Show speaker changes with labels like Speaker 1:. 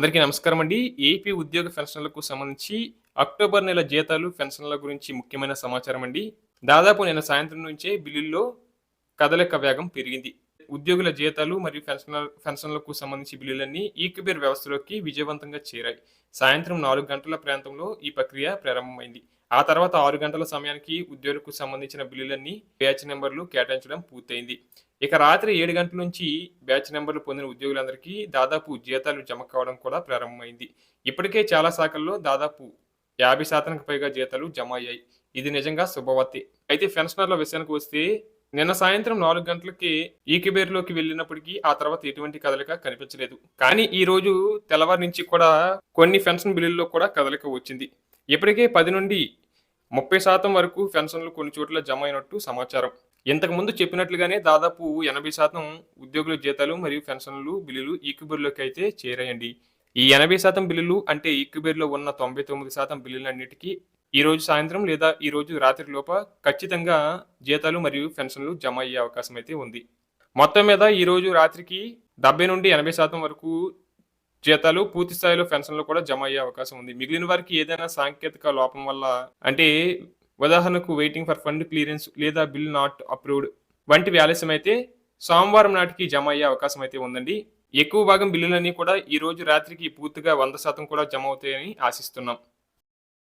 Speaker 1: అందరికీ నమస్కారం అండి. ఏపీ ఉద్యోగ పెన్షన్లకు సంబంధించి అక్టోబర్ నెల జీతాలు పెన్షన్ల గురించి ముఖ్యమైన సమాచారం అండి. దాదాపు నిన్న సాయంత్రం నుంచే బిల్లుల్లో కదలిక వేగం పెరిగింది. ఉద్యోగుల జీతాలు మరియు పెన్షనర్ పెన్షన్లకు సంబంధించి బిల్లులన్నీ ఈక్బేర్ వ్యవస్థలోకి విజయవంతంగా చేరాయి. సాయంత్రం నాలుగు గంటల ప్రాంతంలో ఈ ప్రక్రియ ప్రారంభమైంది. ఆ తర్వాత ఆరు గంటల సమయానికి ఉద్యోగులకు సంబంధించిన బిల్లులన్నీ బ్యాచ్ నెంబర్లు కేటాయించడం పూర్తయింది. ఇక రాత్రి ఏడు గంటల నుంచి బ్యాచ్ నెంబర్లు పొందిన ఉద్యోగులందరికీ దాదాపు జీతాలు జమ కావడం కూడా ప్రారంభమైంది. ఇప్పటికే చాలా శాఖల్లో దాదాపు యాభై శాతానికి పైగా జీతాలు జమ అయ్యాయి. ఇది నిజంగా శుభవార్తే. అయితే పెన్షనర్ల విషయానికి వస్తే నిన్న సాయంత్రం నాలుగు గంటలకి ఈకిబేర్లోకి వెళ్ళినప్పటికీ ఆ తర్వాత ఎటువంటి కదలిక కనిపించలేదు. కానీ ఈ రోజు తెల్లవారి నుంచి కూడా కొన్ని పెన్షన్ బిల్లుల్లో కూడా కదలిక వచ్చింది. ఇప్పటికే పది నుండి ముప్పై శాతం వరకు పెన్షన్లు కొన్ని చోట్ల జమ అయినట్టు సమాచారం. ఇంతకుముందు చెప్పినట్లుగానే దాదాపు ఎనభై శాతం ఉద్యోగుల జీతాలు మరియు పెన్షన్లు బిల్లులు ఈక్యుబేర్లోకి అయితే చేరాయండి. ఈ ఎనభై శాతం బిల్లులు అంటే ఈక్యుబేర్లో ఉన్న తొంభై తొమ్మిది శాతం బిల్లులన్నిటికీ ఈ రోజు సాయంత్రం లేదా ఈ రోజు రాత్రి లోప ఖచ్చితంగా జీతాలు మరియు పెన్షన్లు జమ అయ్యే అవకాశం అయితే ఉంది. మొత్తం మీద ఈ రోజు రాత్రికి డెబ్బై నుండి ఎనభై శాతం వరకు జీతాలు పూర్తి స్థాయిలో పెన్షన్లు కూడా జమ అయ్యే అవకాశం ఉంది. మిగిలిన వారికి ఏదైనా సాంకేతిక లోపం వల్ల అంటే ఉదాహరణకు వెయిటింగ్ ఫర్ ఫండ్ క్లియరెన్స్ లేదా బిల్ నాట్ అప్రూవ్డ్ వంటివి ఆలస్యం అయితే సోమవారం నాటికి జమ అయ్యే అవకాశం అయితే ఉందండి. ఎక్కువ భాగం బిల్లులన్నీ కూడా ఈ రోజు రాత్రికి పూర్తిగా వంద శాతం కూడా జమ అవుతాయని ఆశిస్తున్నాం.